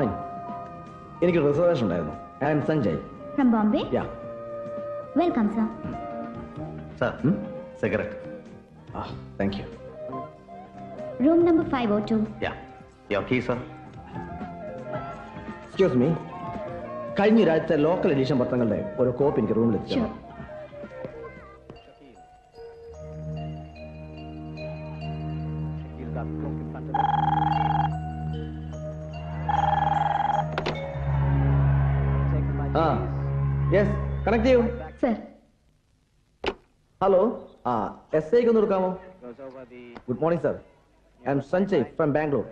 Morning എനിക്ക് reservation ഉണ്ടായിരുന്നു. I'm Sanjay from Bombay yeah welcome sir sir cigarette ah thank you room number 502. Yeah your key sir excuse me കഴിഞ്ഞ രാജ്യത്തെ local edition പത്രങ്ങളുടെ ഒരു copy എനിക്ക് റൂമിൽ എത്തിച്ചു ആ. യെസ് കണക്ട് ചെയ്യൂ. Sir, ഹലോ ആ എസ് ഐക്ക് ഒന്ന് കൊടുക്കാമോ good morning sir I'm Sanjay from Bangalore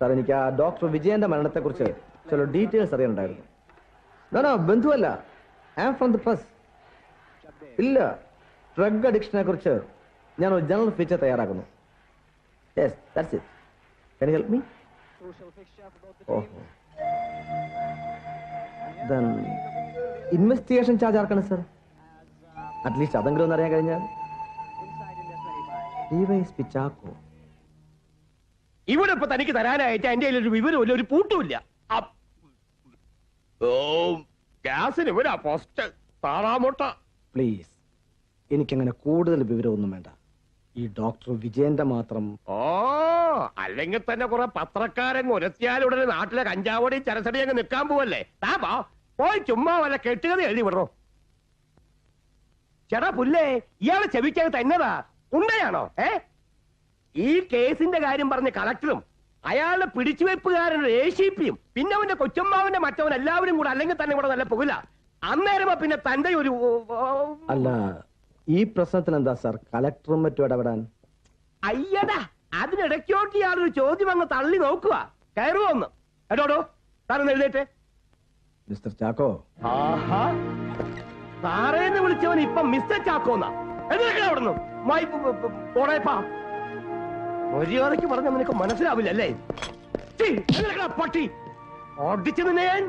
sir എനിക്ക് ആ ഡോക്ടർ വിജയന്റെ മരണത്തെ കുറിച്ച് ചില ഡീറ്റെയിൽസ് അറിയണ്ടായിരുന്നു no no ബന്ധുവല്ല I am from the press ഇല്ല. ഡ്രഗ് അഡിക്ഷനെ കുറിച്ച് ഞാൻ ഒരു ജനറൽ ഫീച്ചർ തയ്യാറാക്കുന്നു. Yes that's it can help me ഓഹോ ദെൻ ഇൻവെസ്റ്റിഗേഷൻ ചാർജ് ആർക്കാണ് സർ അറ്റ്ലീസ്റ്റ് അതെങ്കിലും ഒന്ന് അറിയാൻ കഴിഞ്ഞാൽ. ഡിവൈഎസ്പി ചാക്കോ ഇവിടെ ഇപ്പൊ തനിക്ക് തരാനായിട്ട് എന്റെ ഒരു വിവരമില്ല ഒരു പൂട്ടുമില്ല ഗ്യാസിന് ഇവരാ ഫസ്റ്റ് താറാമുട്ട. പ്ലീസ് എനിക്കങ്ങനെ കൂടുതൽ വിവരമൊന്നും വേണ്ട. ഈ ഡോക്ടർ വിജയന്റെ മാത്രം. ഓ അല്ലെങ്കിൽ തന്നെ കുറെ പത്രക്കാരൻ ഉരത്തിയാലുടനെ നാട്ടിലെ കഞ്ചാവടി ചരസടി അങ്ങ് നിൽക്കാൻ പോവല്ലേ? താപോ പോയി ചുമ്മാ വല്ല കെട്ടുകഥ എഴുതി വിടറോ. ചേട്ടാ പുല്ലേ ഇയാളെ ചെവിക്കകത്ത് തന്നതാ ഉണ്ടയാണോ? ഏ? ഈ കേസിന്റെ കാര്യം പറഞ്ഞ കളക്ടറും അയാളുടെ പിടിച്ചുവെപ്പുകാരൻ എ സി പിയും പിന്നെ അവന്റെ കൊച്ചമ്മാവന്റെ മറ്റവൻ എല്ലാവരും കൂടെ അല്ലെങ്കിൽ തന്നെ ഇവിടെ നല്ല പോകില്ല അന്നേരമാ പിന്നെ തന്റെ ഒരു അല്ല ഈ പ്രശ്നത്തിന് എന്താ സാർ? കലക്ടറും മറ്റും ഇടപെടാൻ? അയ്യടാ അതിനിടയ്ക്കോട്ട് ഇയാളൊരു ചോദ്യം അങ്ങ് തള്ളി നോക്കുക. കയറുവോന്ന് എടോടോ താനൊന്ന് എഴുതേട്ടെ. മിസ്റ്റർ ചാക്കോ? ആഹാ സാറേന്ന് വിളിച്ചവൻ ഇപ്പൊ മിസ്റ്റർ ചാക്കോന്ന. എഴുന്നേക്കണ അവിടുന്ന്. മൈ പോടേപ്പാ. മര്യാദയ്ക്ക് പറഞ്ഞ നിനക്ക് മനസ്സിലാവില്ല അല്ലേ പട്ടി. ഓടിച്ചു നിന്നെ ഞാൻ.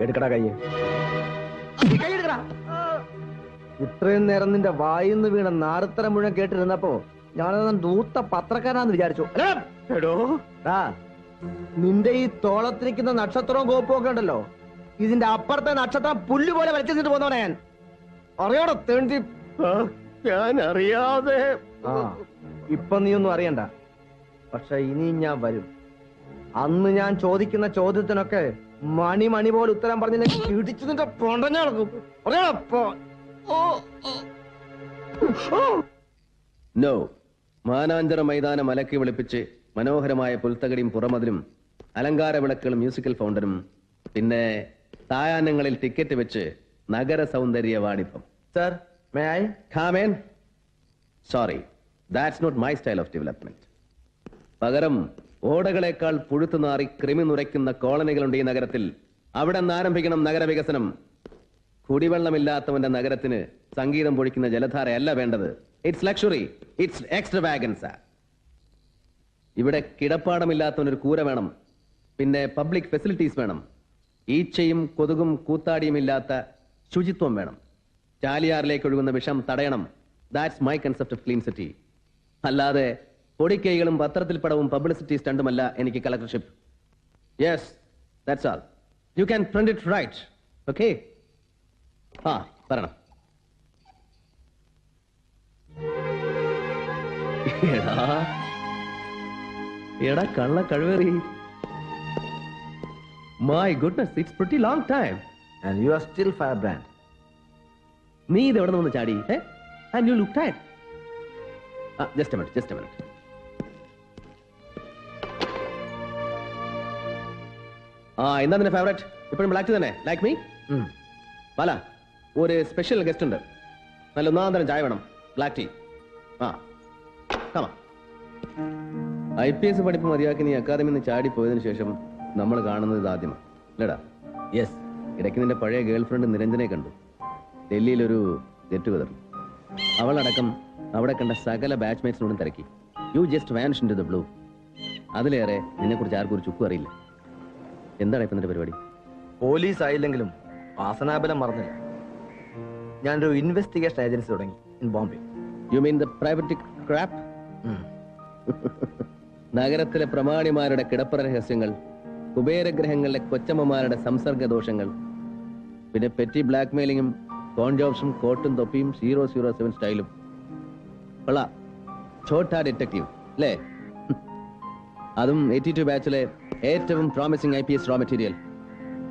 എടുക്കടാ കയ്യ്. കൈ എടുക്കടാ. ഇത്രയും നേരം നിന്റെ വായിന്ന് വീണ നാരത്തര മുഴുവൻ കേട്ടിരുന്നപ്പോ ഞാനത് ദൂത്ത പത്രക്കാരാന്ന് വിചാരിച്ചു. എടോ. ആ നിന്റെ ഈ തോളത്തിരിക്കുന്ന നക്ഷത്രവും കോപ്പും ഒക്കെ ഉണ്ടല്ലോ. ഇതിന്റെ അപ്പുറത്തെ നക്ഷത്രം പുല്ല് പോലെ വലിച്ചിട്ട് പോന്നവനെ ഞാൻ. അറിയോടോ തേണ്ടി? ഞാൻ അറിയാതെ ഇപ്പൊ നീ ഒന്നും അറിയണ്ട. പക്ഷെ ഇനി ഞാൻ വരും. അന്ന് ഞാൻ ചോദിക്കുന്ന ചോദ്യത്തിനൊക്കെ മണി മണി പോലെ ഉത്തരം പറഞ്ഞു നിന്നെ ഇടിച്ചു നിന്റെ പൊണ്ടഞ്ഞ നടക്കും. അറിയാടോ പോ- ഓ, ഓ. ഓ. നോ മാനാഞ്ചറ മൈതാനം അലക്കി വിളിപ്പിച്ച് മനോഹരമായ പുൽത്തകടിയും പുറമതിലും അലങ്കാര വിളക്കുകളും മ്യൂസിക്കൽ ഫൗണ്ടനും പിന്നെ തായാനങ്ങളിൽ ടിക്കറ്റ് വെച്ച് നഗര സൗന്ദര്യ വാണിപ്പം sir may I come in sorry that's not my style of development പകരം ഓടകളേക്കാൾ പുഴുത്തു നാറി കൃമി നുരയ്ക്കുന്ന കോളനികളുണ്ട് ഈ നഗരത്തിൽ. അവിടെ നിന്ന് ആരംഭിക്കണം നഗരവികസനം കുടിവെള്ളമില്ലാത്തവന്റെ നഗരത്തിന് സംഗീതം പൊഴിക്കുന്ന ജലധാരയല്ല വേണ്ടത്. It's luxury it's extra extravaganza ഇവിടെ കിടപ്പാടമില്ലാത്തവനൊരു കൂര വേണം. പിന്നെ പബ്ലിക് ഫെസിലിറ്റീസ് വേണം. ഈച്ചയും കൊതുകും കൂത്താടിയും ഇല്ലാത്ത ശുചിത്വം വേണം. ചാലിയാറിലേക്ക് ഒഴുകുന്ന വിഷം തടയണം. That's my concept of clean city അല്ലാതെ പൊടിക്കൈകളും പത്രത്തിൽ പടവും പബ്ലിസിറ്റി സ്റ്റണ്ടുമല്ല എനിക്ക് കളക്ടർഷിപ്പ് yes that's all you can print it right okay ആ പറയണം. എടാ. എടാ കള്ള കഴിവേറി. My goodness it's pretty long time and you are still fire brand നീ ഇത് എവിടെ നിന്ന് ചാടി? ആൻഡ് യു ലുക്ക് ടൈഡ് ജസ്റ്റ് മിനിറ്റ് ജസ്റ്റ് മിനിറ്റ് ആ എന്താ നിന്റെ ഫേവറേറ്റ് ഇപ്പോഴും ബ്ലാക്ക് തന്നെ? ലൈക്ക് മീ പല ഒരു സ്പെഷ്യൽ ഗസ്റ്റ് ഉണ്ട്. നല്ല ഒന്നാം തരം ചായ വേണം. ബ്ലാക്ക് ടീ ആ. കമാ ഐ പി എസ് പഠിപ്പ് മതിയാക്കി നീ അക്കാദമിയിൽ നിന്ന് ചാടി പോയതിനു ശേഷം നമ്മൾ കാണുന്നത് ഇത് ആദ്യമാണ് അല്ലേടാ യെസ് ഇടയ്ക്ക് നിന്റെ പഴയ ഗേൾ ഫ്രണ്ട് നിരഞ്ജനെ കണ്ടു. ഡൽഹിയിലൊരു ഗെറ്റ് ടുഗദർ അവളടക്കം അവിടെ കണ്ട സകല ബാച്ച്മേറ്റ്സിനോടും തിരക്കി. You just vanish into the blue അതിലേറെ നിന്നെക്കുറിച്ച് ആർക്കും ഒരു ചുക്കും അറിയില്ല. എന്താണ് ഇപ്പം നിന്റെ പരിപാടി? പോലീസ് ആയില്ലെങ്കിലും വാസനാബലം മറന്നില്ല. ഞാനൊരു ഇൻവെസ്റ്റിഗേഷൻ ഏജൻസി തുടങ്ങി in Bombay you mean the private crap നഗരത്തിലെ പ്രമാണിമാരുടെ കിടപ്പറ രഹസ്യങ്ങൾ കുബേരഗ്രഹങ്ങളിലെ കൊച്ചമ്മമാരുടെ സംസർഗ ദോഷങ്ങൾ പിന്നെ പെറ്റി ബ്ലാക്ക് മെയിലിങ്ങും കോൺ ജോബ്സും കോട്ടും തൊപ്പിയും സീറോ സീറോ സെവൻ സ്റ്റൈലും കൊള്ളാം. ഛോട്ടാ ഡിറ്റക്റ്റീവ് അല്ലേ? അതും എയ്റ്റി ടു ബാച്ചിലെ ഏറ്റവും promising I P S raw material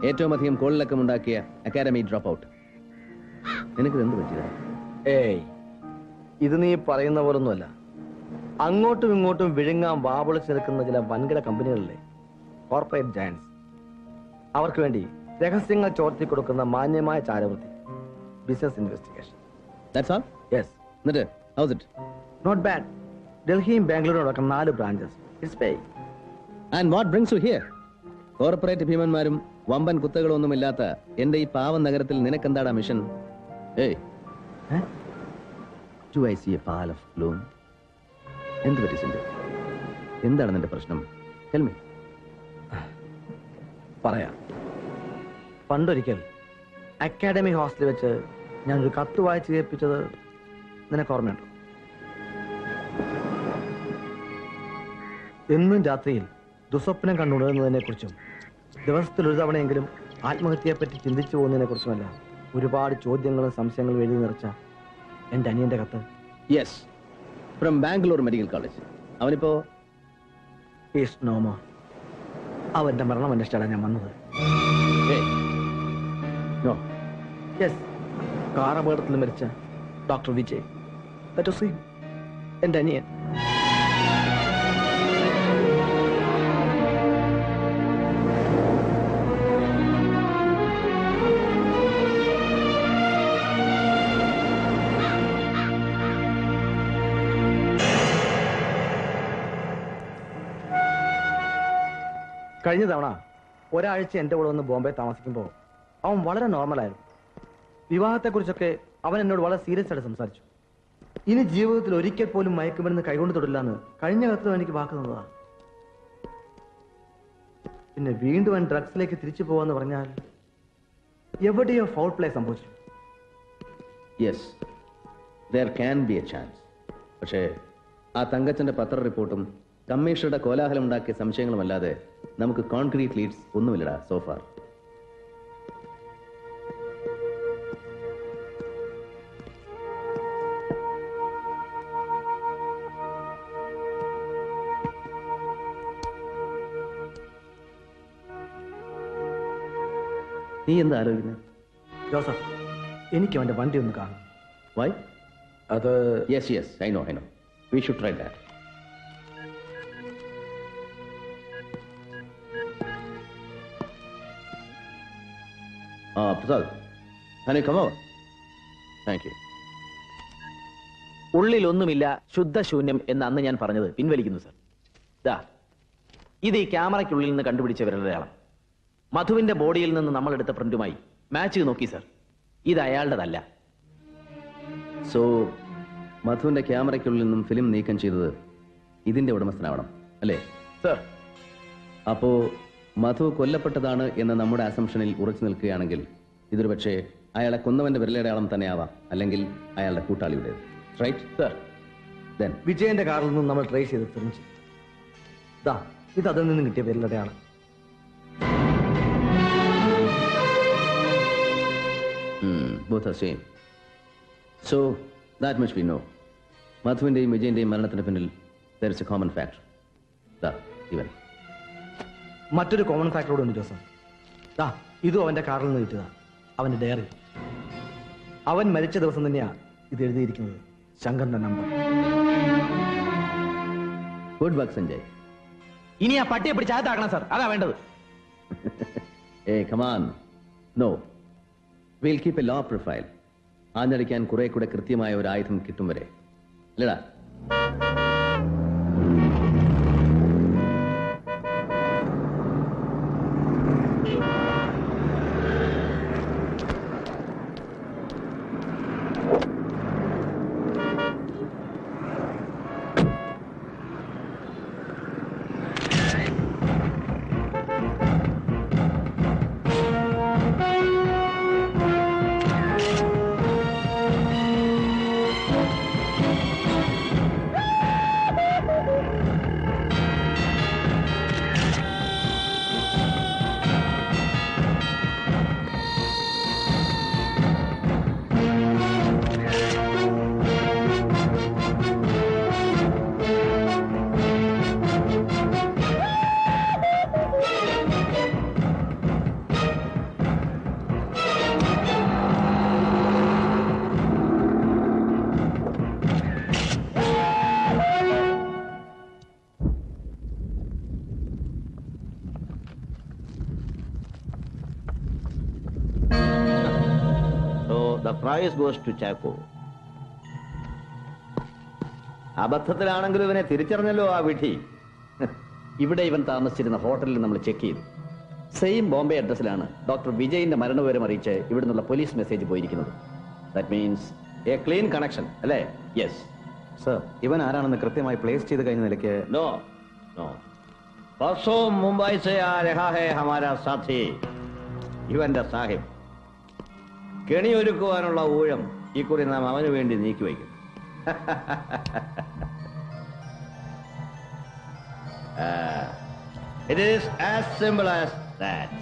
ഏറ്റവും അധികം കോളിലക്കം ഉണ്ടാക്കിയ അക്കാഡമി ഡ്രോപ്പ് ഔട്ട് നിനക്ക് എന്ത് പറ്റിയതാ ഏയ് ഇത് നീ പറയുന്ന പോലൊന്നുമല്ല. അങ്ങോട്ടും ഇങ്ങോട്ടും വിഴുങ്ങാൻ വാപൊളിച്ച് നിൽക്കുന്ന ചില വൻകിട കമ്പനികളിലെ കോർപ്പറേറ്റ് ജയൻസ് അവർക്ക് വേണ്ടി രഹസ്യങ്ങൾ ചോർത്തി കൊടുക്കുന്ന മാന്യമായ ചാരവൃത്തി. Business investigation that's all yes എന്നിട്ട് ഹൗസ് ഇറ്റ് നോട്ട് ബാഡ് ഡൽഹിയും ബാംഗ്ലൂരും അടക്കം നാല് branches it's pay and what brings you here corporate ഭീമന്മാരും വമ്പൻ കുത്തകളൊന്നുമില്ലാത്ത എന്റെ ഈ പാവം നഗരത്തിൽ നിനക്കെന്താടാ മിഷൻ ഏയ്. To I see a pal of bloom. എന്ത് പറ്റി സിന്ധു? എന്താണ് നിന്റെ പ്രശ്നം? ഹെൽമി പറയാം. പണ്ടൊരിക്കൽ അക്കാഡമി ഹോസ്റ്റലിൽ വെച്ച് ഞാനൊരു കത്ത് വായിച്ച് കേൾപ്പിച്ചത് നിനക്ക് ഓർമ്മയുണ്ടോ? എന്നും രാത്രിയിൽ ദുസ്വപ്നം കണ്ടുണരുന്നതിനെ കുറിച്ചും ദിവസത്തിൽ ഒരു തവണയെങ്കിലും ആത്മഹത്യയെപ്പറ്റി ചിന്തിച്ചു പോകുന്നതിനെ കുറിച്ചുമല്ല ഒരുപാട് ചോദ്യങ്ങളും സംശയങ്ങളും എഴുതി നിറച്ച എന്റെ അനിയന്റെ കത്ത്. Yes from Bangalore medical college അവനിപ്പോ ഈസ് നോമോ അവന്റെ മരണം അന്വേഷിച്ചാണ് ഞാൻ വന്നത്. യെസ് കാർ അപകടത്തിൽ മരിച്ച ഡോക്ടർ വിജയ്. എന്റെ അനിയൻ. കഴിഞ്ഞ തവണ ഒരാഴ്ച എന്റെ കൂടെ വന്ന് ബോംബെ താമസിക്കുമ്പോൾ അവൻ വളരെ നോർമലായിരുന്നു. വിവാഹത്തെക്കുറിച്ചൊക്കെ അവൻ എന്നോട് വളരെ സീരിയസ് ആയിട്ട് സംസാരിച്ചു. ഇനി ജീവിതത്തിൽ ഒരിക്കൽ പോലും മയക്കുമരുന്ന് കൈകൊണ്ട് തൊടില്ല എന്ന് കഴിഞ്ഞ കാലത്തും എനിക്ക് വാക്ക് തന്നതാണ് പിന്നെ വീണ്ടും അവൻ ഡ്രഗ്സിലേക്ക് തിരിച്ചു പോവാന്ന് പറഞ്ഞാൽ എവിടെയോ ഫൗൾ പ്ലേ സംഭവിച്ചു yes there can be a chance പക്ഷേ ആ തങ്കച്ചന്റെ പത്ര റിപ്പോർട്ടും കമ്മീഷണറുടെ കോലാഹലം ഉണ്ടാക്കിയ സംശയങ്ങളുമല്ലാതെ നമുക്ക് കോൺക്രീറ്റ് ലീഡ്സ് ഒന്നുമില്ലടാ സോഫാർ നീ എന്താ ആലോചിക്കുന്നത് ജോസഫ് എനിക്ക് അവന്റെ വണ്ടി ഒന്ന് കാണും വൈ അത് yes yes I know I know we should try that. Ah, Prasad, come on thank you ഉള്ളിലൊന്നുമില്ല ശുദ്ധശൂന്യം എന്ന് അന്ന് ഞാൻ പറഞ്ഞത്. പിൻവലിക്കുന്നു സർ ദാ ഇത് ഈ ക്യാമറയ്ക്കുള്ളിൽ നിന്ന് കണ്ടുപിടിച്ച വിരലടയാളം മധുവിന്റെ ബോഡിയിൽ നിന്ന് നമ്മൾ എടുത്ത പ്രിന്റുമായി. മാച്ച് നോക്കി സർ ഇത് അയാളുടെതല്ല. സോ മധുവിന്റെ ക്യാമറയ്ക്കുള്ളിൽ നിന്നും ഫിലിം നീക്കം ചെയ്തത് ഇതിന്റെ ഉടമസ്ഥനാവണം അല്ലേ? സർ അപ്പോ മധു കൊല്ലപ്പെട്ടതാണ് എന്ന നമ്മുടെ അസംഷനിൽ ഉറച്ചു നിൽക്കുകയാണെങ്കിൽ ഇതൊരു പക്ഷേ അയാളെ കൊന്നവന്റെ വിരലടയാളം തന്നെയാവാം അല്ലെങ്കിൽ അയാളുടെ കൂട്ടാളിയുടെ റൈറ്റ് സർ ദെൻ വിജയന്റെ കാറിൽ നിന്നും നമ്മൾ ട്രേസ് ചെയ്ത് തെളിഞ്ഞു ദാ ഇത് അതിൽ നിന്നും കിട്ടിയ വിരലടയാളം. Both are same so that much we know മധുവിന്റെയും വിജയന്റെയും മരണത്തിന് പിന്നിൽ there is a common factor ദാ ഇവൻ. മറ്റൊരു കോമൺ ഫാക്ടറോട് ഉണ്ട് ജോസഫ്. ദാ ഇതും അവന്റെ കാറിൽ നിന്ന് കിട്ടിയതാ അവന്റെ ഡയറി അവൻ മരിച്ച ദിവസം തന്നെയാ ഇത് എഴുതിയിരിക്കുന്നത്. ശങ്കറിന്റെ നമ്പർ ഗുഡ് വർക്ക് സഞ്ജയ്. ഇനി ആ പട്ടിയെ പിടിച്ച് അകത്താക്കണം സർ അതാ വേണ്ടത്. ഏ come on no will keep a low profile ആഞ്ഞടിക്കാൻ കുറെ കൂടെ കൃത്യമായ ഒരു ആയുധം കിട്ടും വരെ. അല്ലടാ. prize ഗോസ് ടു ചാക്കോ അബദ്ധത്തിലാണെങ്കിലും ഇവനെ തിരിച്ചറിഞ്ഞല്ലോ ആ വിധി. ഇവിടെ ഇവൻ താമസിച്ചിരുന്ന ഹോട്ടലിൽ നമ്മൾ ചെക്ക് ചെയ്തു. സെയിം ബോംബെ അഡ്രസ്സിലാണ് ഡോക്ടർ വിജയിന്റെ മരണവിവരം അറിയിച്ച് ഇവിടെ നിന്നുള്ള പോലീസ് മെസ്സേജ് പോയിരിക്കുന്നത്. That means a clean connection അല്ലേ? യെസ് സർ ഇവൻ ആരാണെന്ന് കൃത്യമായി പ്ലേസ് ചെയ്ത് കഴിഞ്ഞ നിലയ്ക്ക് നോ നോ വർഷവും മുംബൈ ഇവന്റെ സാഹിബ്. കെണിയൊരുക്കുവാനുള്ള ഊഴം ഇക്കുറി നാം അവന് വേണ്ടി നീക്കി വയ്ക്കും. It is as simple as that